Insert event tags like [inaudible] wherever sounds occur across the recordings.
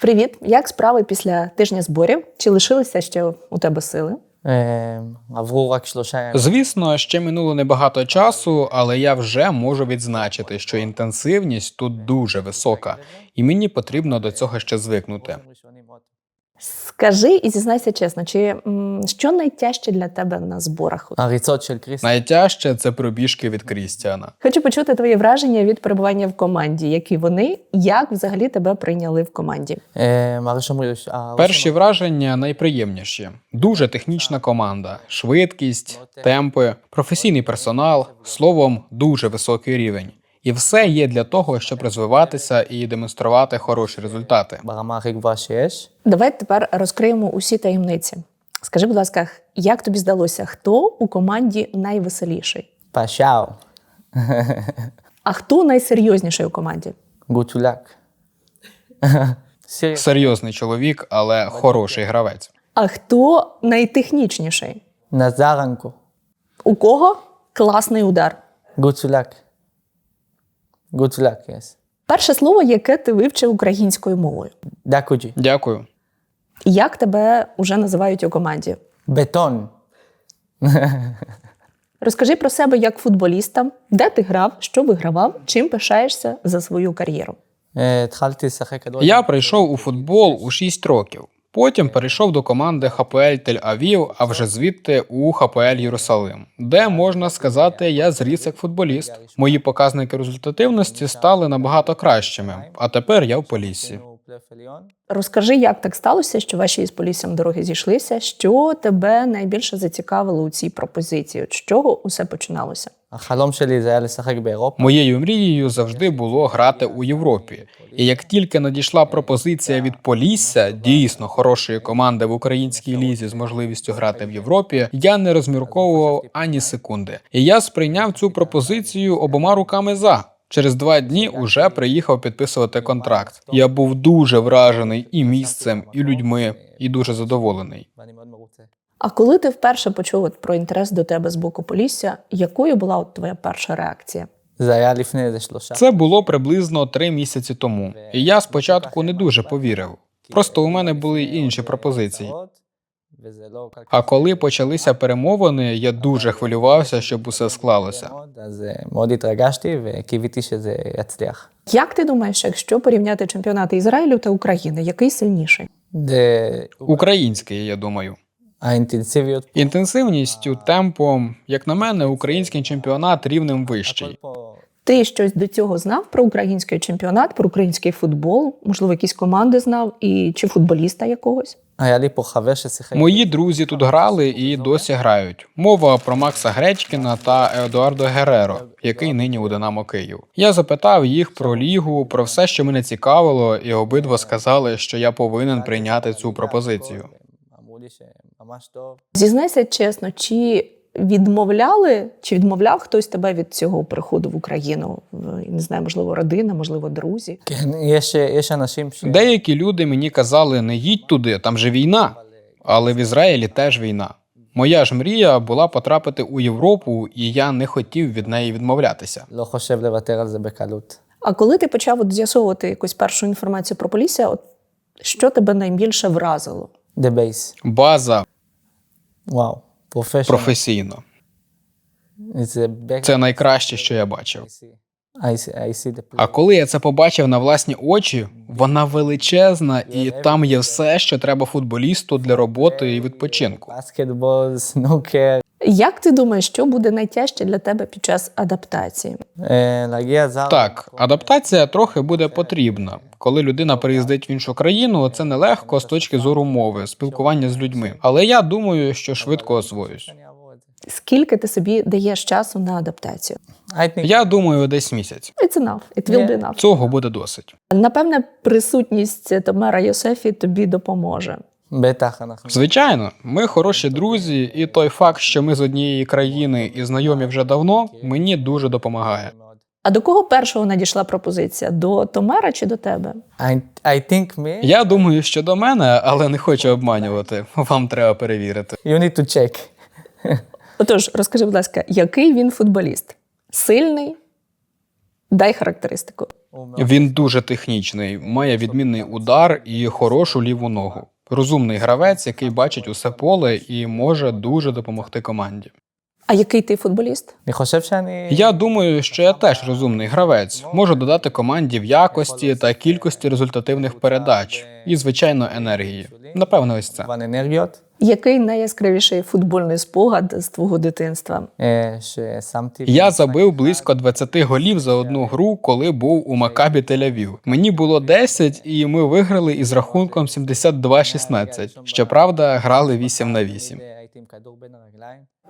Привіт! Як справи після тижня зборів? Чи лишилися ще у тебе сили? Звісно, ще минуло небагато часу, але я вже можу відзначити, що інтенсивність тут дуже висока, і мені потрібно до цього ще звикнути. Скажи і зізнайся чесно, чи що найтяжче для тебе на зборах? А. Найтяжче це пробіжки від Крістіана. Хочу почути твої враження від перебування в команді. Які вони, як взагалі тебе прийняли в команді? Е, Перші враження найприємніші. Дуже технічна команда, швидкість, темпи, професійний персонал, словом, дуже високий рівень. І все є для того, щоб розвиватися і демонструвати хороші результати. Давайте тепер розкриємо усі таємниці. Скажи, будь ласка, як тобі здалося, хто у команді найвеселіший? Пашау. [laughs] А хто найсерйозніший у команді? Гуцуляк. [laughs] Серйозний чоловік, але хороший гравець. А хто найтехнічніший? Назаренко. У кого класний удар? Гуцуляк. Good luck, yes. Перше слово, яке ти вивчив українською мовою. Дякую. Дякую. Як тебе вже називають у команді? Бетон. [laughs] Розкажи про себе як футболіста, де ти грав, що вигравав, чим пишаєшся за свою кар'єру. Е, Я прийшов у футбол у 6 років. Потім перейшов до команди ХПЛ Тель-Авів, а вже звідти у ХПЛ Єрусалим, де можна сказати, я зріс як футболіст. Мої показники результативності стали набагато кращими. А тепер я в Поліссі. Розкажи, як так сталося, що ваші із поліссям дороги зійшлися? Що тебе найбільше зацікавило у цій пропозиції? От З чого усе починалося? Моєю мрією завжди було грати у Європі. І як тільки надійшла пропозиція від Полісся, дійсно хорошої команди в українській лізі з можливістю грати в Європі, я не розмірковував ані секунди. І я сприйняв цю пропозицію обома руками за. Через два дні уже приїхав підписувати контракт. Я був дуже вражений і місцем, і людьми, і дуже задоволений. А коли ти вперше почув про інтерес до тебе з боку Полісся, якою була от твоя перша реакція? Це було приблизно три місяці тому. І я спочатку не дуже повірив. Просто у мене були інші пропозиції. А коли почалися перемовини, я дуже хвилювався, щоб усе склалося. מאוד, אז אה, מאוד התרגשתי וקיוויתי שזה יצליח. Як ти думаєш, якщо порівняти чемпіонати Ізраїлю та України, який сильніший? זה... Український, я думаю. האינטנסיביות פה, Інтенсивністю, темпом, як на мене, український чемпіонат рівнем вищий. הכל פה Ти щось до цього знав про український чемпіонат, про український футбол? Можливо, якісь команди знав і чи футболіста якогось? Мої друзі тут грали і досі грають. Мова про Макса Гречкіна та Едуардо Гереро, який нині у Динамо Київ. Я запитав їх про лігу, про все, що мене цікавило, і обидва сказали, що я повинен прийняти цю пропозицію. Зізнайся чесно, чи відмовляли, чи відмовляв хтось тебе від цього приходу в Україну? Не знаю, можливо, родина, можливо, друзі. Є ще, є ще нашим деякі люди мені казали: не їдь туди, там же війна, але в Ізраїлі теж війна. Моя ж мрія була потрапити у Європу, і я не хотів від неї відмовлятися. А коли ти почав з'ясовувати якусь першу інформацію про Полісся, от що тебе найбільше вразило? The base. база. Вау. Wow професійно. Це найкраще, що я бачив. А коли я це побачив на власні очі, вона величезна, і там є все, що треба футболісту для роботи і відпочинку. [laughs] Як ти думаєш, що буде найтяжче для тебе під час адаптації? Так, адаптація трохи буде потрібна. Коли людина приїздить в іншу країну, це нелегко з точки зору мови, спілкування з людьми. Але я думаю, що швидко освоюсь. Скільки ти собі даєш часу на адаптацію? Я думаю, десь місяць. It's enough. It will be enough. Цього буде досить. Напевне, присутність е, Томера Йосефі тобі допоможе. Звичайно, ми хороші друзі, і той факт, що ми з однієї країни і знайомі вже давно, мені дуже допомагає. А до кого першого надійшла пропозиція? До Томера чи до тебе? Я думаю, що до мене, але не хочу обманювати. Вам треба перевірити. You need to check. [laughs] Отож, розкажи, будь ласка, який він футболіст? Сильний? Дай характеристику. Він дуже технічний, має відмінний удар і хорошу ліву ногу. Розумний гравець, який бачить усе поле і може дуже допомогти команді. А який ти футболіст? Я думаю, що я теж розумний гравець. Можу додати команді в якості та кількості результативних передач і, звичайно, енергії. Напевно, ось це. Який найяскравіший футбольний спогад з твого дитинства? Я забив близько 20 голів за одну гру, коли був у Макабі Тель-Авів. Мені було 10, і ми виграли із рахунком 72-16. Щоправда, грали 8 на 8.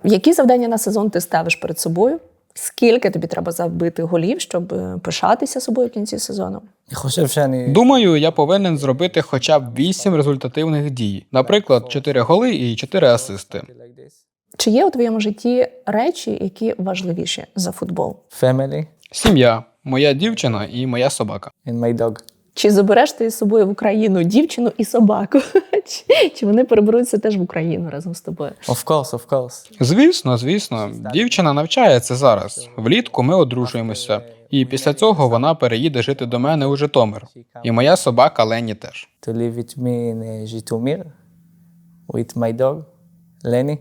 Які завдання на сезон ти ставиш перед собою? Скільки тобі треба забити голів, щоб е, пишатися собою в кінці сезону? Хоча не Думаю, я повинен зробити хоча б вісім результативних дій, наприклад, чотири голи і чотири асисти. Чи є у твоєму житті речі, які важливіші за футбол? Фемелі, Сім'я, моя дівчина і моя собака. And my dog. Чи забереш ти з собою в Україну дівчину і собаку? [laughs] Чи, чи вони переберуться теж в Україну разом з тобою? Of course, of course. Звісно, звісно, дівчина навчається зараз. Влітку ми одружуємося, і після цього вона переїде жити до мене у Житомир. І моя собака Лені теж. To live with me in uh, Jitomir with my dog, Lenny.